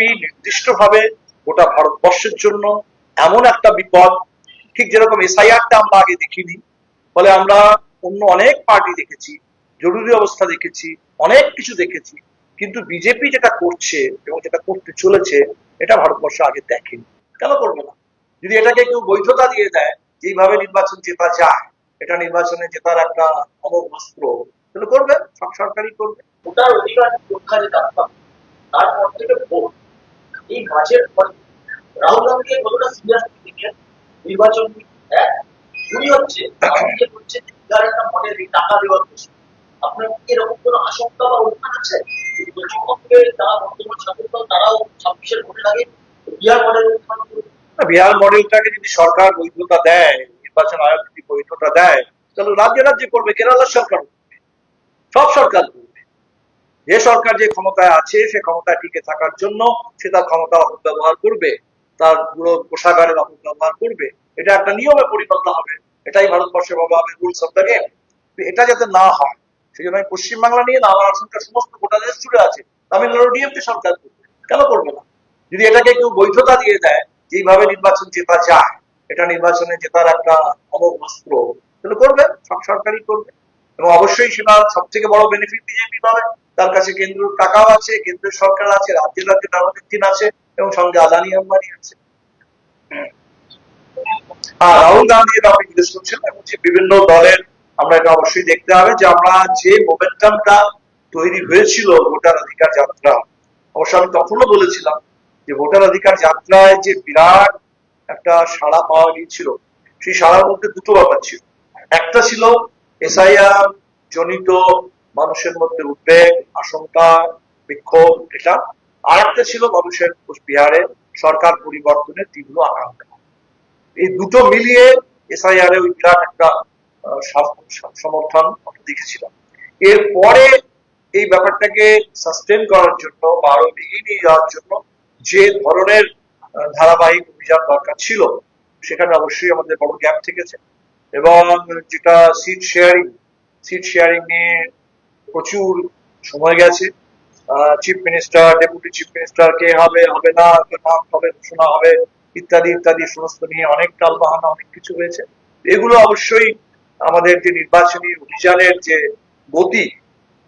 BJP নির্দিষ্টভাবে গোটা ভারতবর্ষের জন্য এমন একটা বিপদ। ঠিক যেরকম এসআইআরটা আমরা আগে দেখিনি, ফলে আমরা অন্য অনেক পার্টি দেখেছি, জরুরি অবস্থা দেখেছি, অনেক কিছু দেখেছি, কিন্তু বিজেপি যেটা করছে এবং যেটা করতে চলেছে, এটা ভারতবর্ষ আগে দেখেনি। কেন করবে না? যদি এটাকে কেউ বৈধতা দিয়ে দেয় যেইভাবে নির্বাচন জেতা যায়, এটা নির্বাচনে জেতার একটা অমোঘ অস্ত্র তাহলে করবে, সব সরকারই করবে। ভোটার অধিকার রক্ষা যে কাজটা তারপর ভোট। এই রাহুল কতটা সিরিয়াস থেকে নির্বাচন এক দুই হচ্ছে বিহার একটা টাকা দেওয়ার প্রশ্ন, আপনার কি এরকম আশঙ্কা বা অনুমান আছে? যারা বর্তমান তারাও ছাব্বিশের ভোটের আগে বিহার মডেল বিহার মডেলটাকে যদি সরকার বৈধতা দেয়, নির্বাচন আয়োগ যদি বৈধতা দেয়, তাহলে রাজ্যে রাজ্যে করবে, কেরালার সরকার সব সরকার করবে। যে সরকার যে ক্ষমতায় আছে, সে ক্ষমতায় টিকে থাকার জন্য সে তার ক্ষমতা অপব্যবহার করবে, তার পুরো কোষাগারের অপব্যবহার করবে। এটা একটা নিয়মে পরিণত হবে। এটাই ভারতবর্ষে বাবা হবে রুলস এটা যাতে না হয় সেই জন্য আমি পশ্চিমবাংলা নিয়ে না আমার আশঙ্কা সমস্ত গোটা দেশ জুড়ে আছে। তামিলনাড়ু ডিএমকে সরকার করবে। কেন করবে না? যদি এটাকে কেউ বৈধতা দিয়ে দেয় যেইভাবে নির্বাচন জেতা যায়, এটা নির্বাচনে জেতার একটা অমোঘ অস্ত্র, তাহলে করবে, সব সরকারই করবে। এবং অবশ্যই সেটা সব থেকে বড় বেনিফিট বিজেপি পাবে। তার কাছে কেন্দ্র টাকাও আছে, কেন্দ্রের সরকার আছে, রাজ্যের রাজ্যে টার্গেট আছে এবং সঙ্গে আদানি আম্বানি আছে। হ্যাঁ রাহুল গান্ধী এটা আপনি জিজ্ঞেস করছেন এবং যে বিভিন্ন দলের আমরা এটা অবশ্যই দেখতে হবে যে আমরা যে মোমেন্টামটা তৈরি হয়েছিল ভোটার অধিকার যাত্রা, অবশ্য আমি তখনও বলেছিলাম যে ভোটার অধিকার যাত্রায় যে বিরাট একটা সাড়া পাওয়া গিয়েছিল, সেই সাড়ার মধ্যে দুটো ব্যাপার ছিল। একটা ছিল এসআইআর জনিত মানুষের মধ্যে উদ্বেগ, আশঙ্কা, বিক্ষোভ, এটা আর একটা ছিল মানুষের বিহারে সরকার পরিবর্তনের তীব্র আকাঙ্ক্ষা। এই দুটো মিলিয়ে এসআইআর একটা সমর্থন আমরা দেখেছিলাম। এরপরে এই ব্যাপারটাকে সাস্টেন করার জন্য বা আরও এগিয়ে নিয়ে যাওয়ার জন্য যে ধরনের ধারাবাহিক অভিযান দরকার ছিল, সেখানে অবশ্যই আমাদের বড় গ্যাপ থেকেছে। এবং যেটা সিট শেয়ারিং সিট শেয়ারিং নিয়ে প্রচুর সময় গেছে। Chief minister deputy chief minister কে হবে হবে না নাম হবে, ঘোষণা হবে, ইত্যাদি ইত্যাদি, সমস্ত নিয়ে অনেক টাল বাহানা অনেক কিছু হয়েছে। এগুলো অবশ্যই আমাদের যে নির্বাচনী অভিযানের যে গতি,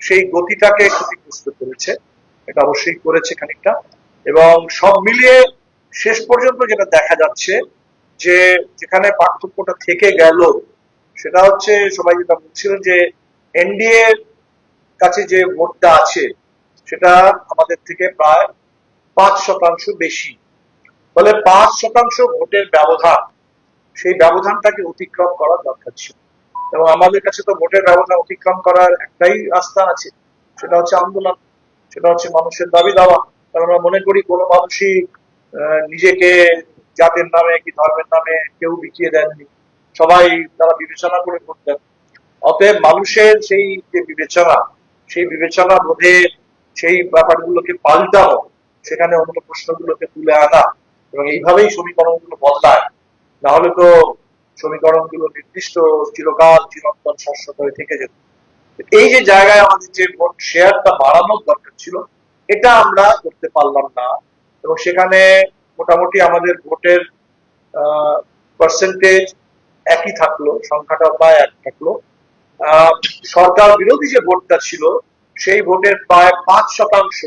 সেই গতিটাকে ক্ষতিগ্রস্ত করেছে। এটা অবশ্যই করেছে খানিকটা। এবং সব মিলিয়ে শেষ পর্যন্ত যেটা দেখা যাচ্ছে, যে যেখানে পার্থক্যটা থেকে গেল, সেটা হচ্ছে সবাই যেটা বলছিলেন যে এনডিএ কাছে যে ভোটটা আছে, সেটা আমাদের থেকে প্রায় পাঁচ শতাংশ বেশি। ফলে পাঁচ শতাংশ ভোটের ব্যবধান, সেই ব্যবধানটাকে অতিক্রম করা দরকার ছিল। এবং আমাদের কাছে তো ভোটের ব্যবধান অতিক্রম করার একটাই রাস্তা আছে, সেটা হচ্ছে আন্দোলন, সেটা হচ্ছে মানুষের দাবি দাওয়া। কারণ আমরা মনে করি কোনো মানুষই নিজেকে জাতের নামে কি ধর্মের নামে কেউ বিকিয়ে দেননি। সবাই তারা বিবেচনা করে করতেন অতএব মানুষের সেই যে বিবেচনা সেই বিবেচনা বোধে সেই ব্যাপারগুলোকে পাল্টানো, সেখানে অন্য প্রশ্নগুলোকে তুলে আনা এবং এইভাবেই সমীকরণগুলো বদলায়। না হলে তো সমীকরণগুলো নির্দিষ্ট চিরকাল চিরন্তন শাশ্বত হয়ে থেকে যেত। এই যে জায়গায় আমাদের যে ভোট শেয়ারটা বাড়ানোর দরকার ছিল, এটা আমরা করতে পারলাম না। এবং সেখানে মোটামুটি আমাদের ভোটের পার্সেন্টেজ একই থাকল সংখ্যাটা প্রায় এক থাকল। সরকার বিরোধী যে ভোটটা ছিল, সেই ভোটের প্রায় পাঁচ শতাংশ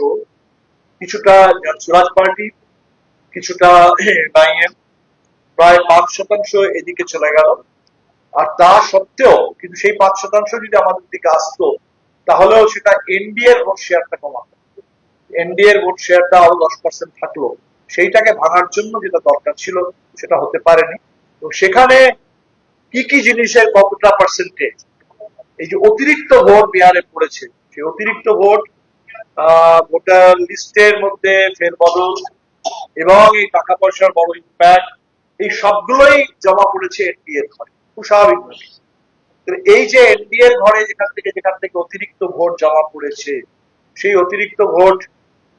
কিছুটা স্বরাজ পার্টি, কিছুটা প্রায় পাঁচ শতাংশ এদিকে চলে গেল। আর তা সত্ত্বেও, কিন্তু সেই পাঁচ শতাংশ যদি আমাদের দিকে আসতো, তাহলেও সেটা এনডিএ এর ভোট শেয়ারটা কমাতো। এনডিএ এর ভোট শেয়ারটা আরও দশ পার্সেন্ট থাকল। সেইটাকে ভাঙার জন্য যেটা দরকার ছিল, সেটা হতে পারেনি। তো সেখানে কি কি জিনিসের কতটা পার্সেন্টেজ এই যে অতিরিক্ত ভোট বিহারে পড়েছে, সেই অতিরিক্ত ভোট ভোটার লিস্টের মধ্যে ফেরবদল এবং এই টাকা পয়সার বড় ইম্প্যাক্ট এই সবগুলোই জমা পড়েছে এনডিএ ঘরে, খুব স্বাভাবিকভাবে এই যে এনডিএ ঘরে যেখান থেকে যেখান থেকে অতিরিক্ত ভোট জমা পড়েছে, সেই অতিরিক্ত ভোট,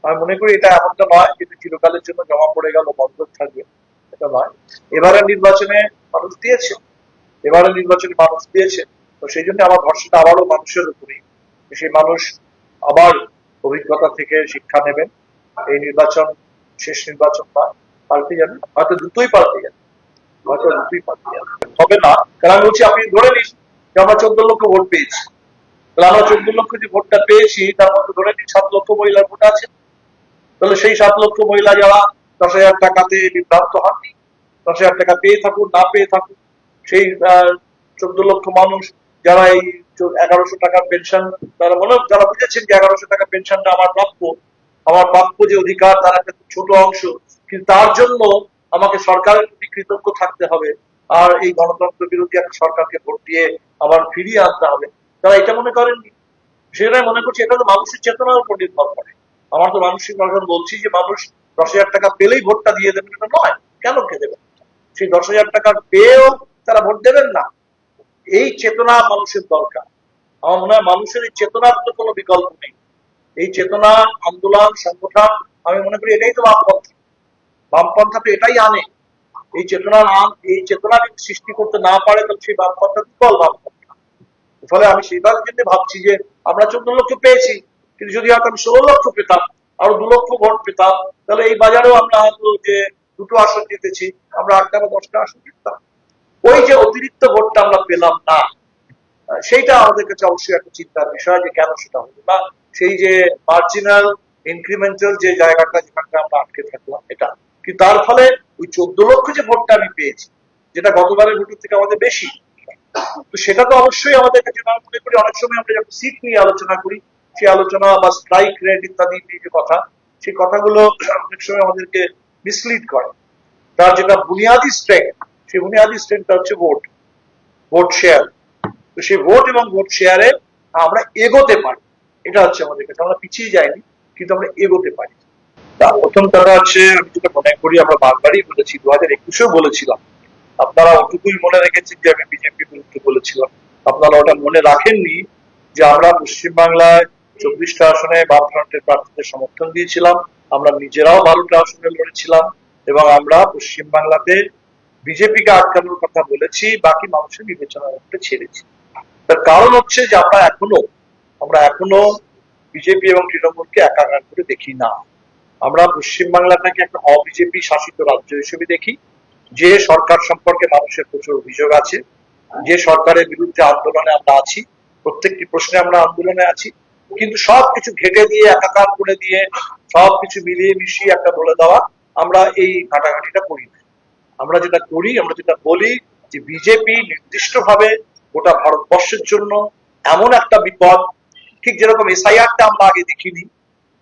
আমি মনে করি এটা এমনটা নয় যেটা চিরকালের জন্য জমা পড়ে গেল, বন্ধ থাকবে, এটা নয়। এবারে নির্বাচনে মানুষ দিয়েছে এবারে নির্বাচনে মানুষ দিয়েছে। তো সেই জন্য আমার ভরসাটা আবারও মানুষের উপরেই। সেই মানুষ আবার অভিজ্ঞতা থেকে শিক্ষা নেবেন। এই নির্বাচন, শেষ নির্বাচন বা পাল্টে যাবে। হয়তো দুটোই পাল্টে যাবে। হয়তো দুটোই পাল্টে যাবে। হবে না। কারণ আমি বলছি, আপনি ধরে নিন যে আমরা চোদ্দ লক্ষ ভোট পেয়েছি। তাহলে আমরা চোদ্দ লক্ষ যে ভোটটা পেয়েছি, তার মধ্যে ধরে নিন সাত লক্ষ মহিলার ভোট আছে। তাহলে সেই সাত লক্ষ মহিলা যারা দশ হাজার টাকাতে বিভ্রান্ত হননি, দশ হাজার টাকা পেয়ে থাকুন না পেয়ে থাকুন সেই চোদ্দ লক্ষ মানুষ যারা এই এগারোশো টাকার পেনশন তারা মনে যারা বুঝেছেন যে এগারোশো টাকা পেনশনটা আমার প্রাপ্য আমার প্রাপ্য যে অধিকার তার একটা ছোট অংশ, কিন্তু তার জন্য আমাকে সরকারের প্রতি কৃতজ্ঞ থাকতে হবে। আর এই গণতন্ত্র বিরোধী একটা সরকারকে ভোট দিয়ে আবার ফিরিয়ে আনতে হবে। তারা এটা মনে করেননি। সেটাই মনে করছি, এটা তো মানুষের চেতনার উপর নির্ভর করে। আমার তো মানসিক ভাষণ বলছি যে মানুষ দশ হাজার টাকা পেলেই ভোটটা দিয়ে দেবেন, এটা নয়। কেন কে দেবেন? সেই দশ হাজার টাকা পেয়েও তারা ভোট দেবেন না। এই চেতনা মানুষের দরকার। আমার মনে হয় মানুষের এই চেতনার তো কোনো বিকল্প নেই। এই চেতনা, আন্দোলন, সংগঠন, আমি মনে করি এটাই তো বামপন্থা। বামপন্থা তো এটাই আনে। এই চেতনা এই চেতনা যদি সৃষ্টি করতে না পারে, তাহলে সেই বামপন্থা বিকল বামপন্থা। ফলে আমি সেইভাবে জন্য ভাবছি যে আমরা চোদ্দ লক্ষ পেয়েছি, কিন্তু যদি হয়তো আমি ষোলো লক্ষ পেতাম, আরও দু লক্ষ ভোট পেতাম, তাহলে এই বাজারেও আমরা হয়তো যে দুটো আসন জিতেছি, আমরা আটটা বা দশটা আসন জিততাম। ওই যে অতিরিক্ত ভোটটা আমরা পেলাম না, সেইটা আমাদের কাছে অবশ্যই একটা চিন্তার বিষয় যে কেন সেটা হলো না। সেই যে মার্জিনাল ইনক্রিমেন্টাল যে জায়গাটা যেখানটা আমরা আটকে থাকলাম, এটা। কিন্তু তার ফলে ওই চোদ্দ লক্ষ যে ভোটটা আমি পেয়েছি, যেটা গতবারের ভোটের থেকে আমাদের বেশি, তো সেটা তো অবশ্যই আমাদের কাছে আমি মনে করি অনেক সময় আমরা যখন সিট নিয়ে আলোচনা করি, সেই আলোচনা বা স্ট্রাইক রেট ইত্যাদি নিয়ে যে কথা, সেই কথাগুলো অনেক সময় আমাদেরকে মিসলিড করে। তার যেটা বুনিয়াদি স্ট্রেংথ সেই বুনিয়াদি হচ্ছে ভোট ভোট শেয়ার তো সেই ভোট এবং ভোট শেয়ারে আমরা এগোতে পারি। এটা হচ্ছে আমাদের কাছে। আমরা পিছিয়ে যাইনি, কিন্তু আমরা এগোতে পারি। তার প্রথম কথা হচ্ছে, আমি যেটা মনে করি, আমরা বারবারই বলেছি দু হাজার একুশেও বলেছিলাম। আপনারা ওটুকুই মনে রেখেছেন যে আমি বিজেপির বিরুদ্ধে বলেছিলাম। আপনারা ওটা মনে রাখেননি যে আমরা পশ্চিমবাংলায় চব্বিশটা আসনে বামফ্রন্টের প্রার্থীদের সমর্থন দিয়েছিলাম। আমরা নিজেরাও বারোটা আসনে লড়েছিলাম এবং আমরা পশ্চিমবাংলাতে বিজেপিকে আটকানোর কথা বলেছি, বাকি মানুষের বিবেচনার উপরে ছেড়েছি। তার কারণ হচ্ছে যে আমরা এখনও আমরা এখনও বিজেপি এবং তৃণমূলকে একাকার করে দেখি না। আমরা পশ্চিমবাংলাটাকে একটা অবিজেপি শাসিত রাজ্য হিসেবে দেখি, যে সরকার সম্পর্কে মানুষের প্রচুর অভিযোগ আছে, যে সরকারের বিরুদ্ধে আন্দোলনে আমরা আছি, প্রত্যেকটি প্রশ্নে আমরা আন্দোলনে আছি, কিন্তু সবকিছু ঘেটে দিয়ে, একাকার করে দিয়ে, সবকিছু মিলিয়ে মিশিয়ে একটা বলে দেওয়া আমরা এই ঘাটাঘাটিটা করি না। আমরা যেটা করি, আমরা যেটা বলি যে বিজেপি নির্দিষ্টভাবে গোটা ভারতবর্ষের জন্য এমন একটা বিপদ, ঠিক যেরকম এসআইআরটা আমরা আগে দেখিনি,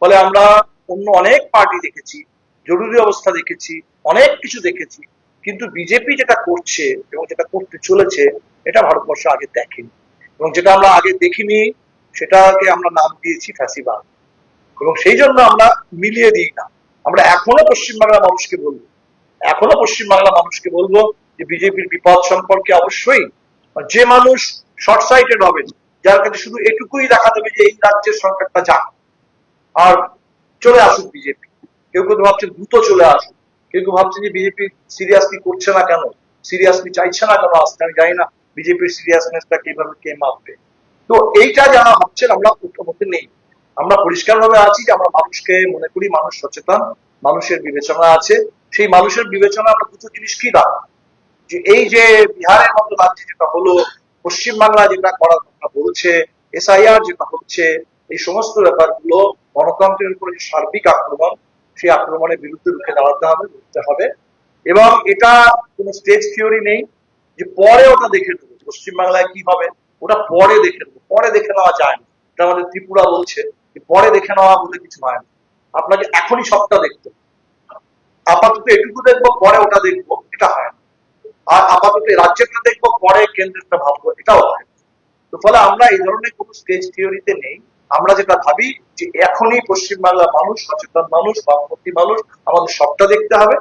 ফলে আমরা অন্য অনেক পার্টি দেখেছি, জরুরি অবস্থা দেখেছি, অনেক কিছু দেখেছি, কিন্তু বিজেপি যেটা করছে এবং যেটা করতে চলেছে, এটা ভারতবর্ষ আগে দেখেনি। এবং যেটা আমরা আগে দেখিনি, সেটাকে আমরা নাম দিয়েছি ফ্যাসিবাদ। এবং সেই জন্য আমরা মিলিয়ে দিই না। আমরা এখনও পশ্চিমবাংলার মানুষকে বলব এখনও পশ্চিমবাংলা মানুষকে বলব যে বিজেপির বিপদ সম্পর্কে অবশ্যই যে মানুষ শর্ট সাইটেড হবেন, যার কাছে শুধু এটুকুই দেখা দেবে যে এই রাজ্যের সরকারটা যাক। আর চলে আসুক বিজেপি। কেউ কেউ ভাবছে দ্রুত চলে আসুক। কেউ কেউ ভাবছে যে বিজেপি সিরিয়াসলি করছে না কেন? সিরিয়াসলি চাইছে না কেন আসতে? আমি জানি না বিজেপির সিরিয়াসনেসটা কীভাবে কে মাপবে। তো এইটা যারা ভাবছেন, আমরা মধ্যে নেই। আমরা পরিষ্কার ভাবে আছি যে আমরা মানুষকে, মনে করি মানুষ সচেতন, মানুষের বিবেচনা আছে। সেই মানুষের বিবেচনা আমরা দুটো জিনিস কি দাঁড়া যে এই যে বিহারের মতো রাজ্যে যেটা হলো পশ্চিমবাংলা যেটা করার কথা বলছে, এসআইআর যেটা হচ্ছে, এই সমস্ত ব্যাপারগুলো গণতন্ত্রের উপরে যে সার্বিক আক্রমণ, সেই আক্রমণের বিরুদ্ধে রুখে দাঁড়াতে হবে, রুখতে হবে। এবং এটা কোনো স্টেজ থিওরি নেই যে পরে ওটা দেখে নেব পশ্চিমবাংলায় কি হবে। ওটা পরে দেখে নেব। পরে দেখে নেওয়া যায় না। এটা আমাদের ত্রিপুরা বলছে যে পরে দেখে নেওয়া বলে কিছু হয় না। আপনাকে এখনই সবটা দেখতে হবে। আপাতত এটুকু দেখব, পরে ওটা দেখব, এটা হয় আর আপাতত এই রাজ্যেরটা দেখব, পরে কেন্দ্রেরটা ভাববো, এটাও হয় তো ফলে আমরা এই ধরনের কোনো স্টেজ থিওরিতে নেই। আমরা যেটা ভাবি, যে এখনই পশ্চিমবাংলার মানুষ, সচেতন মানুষ, বামপন্থী মানুষ, আমাদের সবটা দেখতে হবে,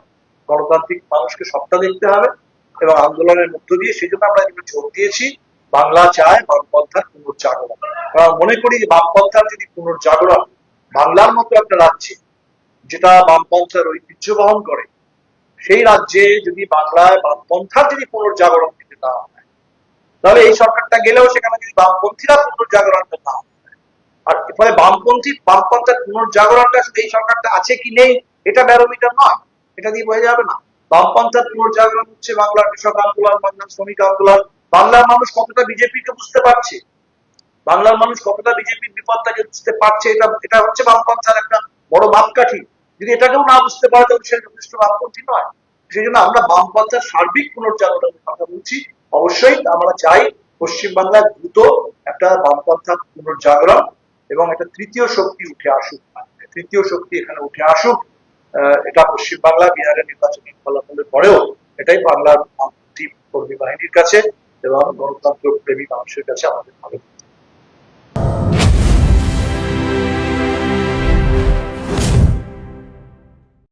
গণতান্ত্রিক মানুষকে সবটা দেখতে হবে, এবং আন্দোলনের মধ্য দিয়ে সেই জন্য আমরা এখানে জোর দিয়েছি, বাংলা চায় বামপন্থার পুনর্জাগরণ। কারণ মনে করি যে বামপন্থার যদি পুনর্জাগরণ বাংলার মতো একটা রাজ্যে যেটা বামপন্থার ঐতিহ্য বহন করে, সেই রাজ্যে যদি বাংলায় বামপন্থার যদি পুনর্জাগরণ দিতে না হয়, তাহলে এই সরকারটা গেলেও সেখানে যদি বামপন্থীরা পুনর্জাগরণটা না আর ফলে বামপন্থী, বামপন্থার পুনর্জাগরণটা এই সরকারটা আছে কি নেই, এটা ব্যারোমিটার নয়, এটা দিয়ে বোঝা যাবে না। বামপন্থার পুনর্জাগরণ হচ্ছে বাংলার কৃষক আন্দোলন, বাংলার শ্রমিক আন্দোলন, বাংলার মানুষ কতটা বিজেপিকে বুঝতে পারছে? বাংলার মানুষ কতটা বিজেপির বিপদটাকে বুঝতে পারছে? এটা এটা হচ্ছে বামপন্থার একটা বড় মাপকাঠি। যদি এটাকেও না বুঝতে পারে তাহলে সে যথেষ্ট বামপন্থী নয়। সেই জন্য আমরা বামপন্থার সার্বিক পুনর্জাগরণের কথা বলছি। অবশ্যই আমরা চাই পশ্চিমবাংলায় দ্রুত একটা বামপন্থা পুনর্জাগরণ এবং একটা তৃতীয় শক্তি উঠে আসুক। তৃতীয় শক্তি এখানে উঠে আসুক এটা পশ্চিমবাংলা বিহারের নির্বাচনের ফলাফলের পরেও এটাই বাংলার কর্মী বাহিনীর কাছে এবং গণতন্ত্র প্রেমী মানুষের কাছে আমাদের ভালো।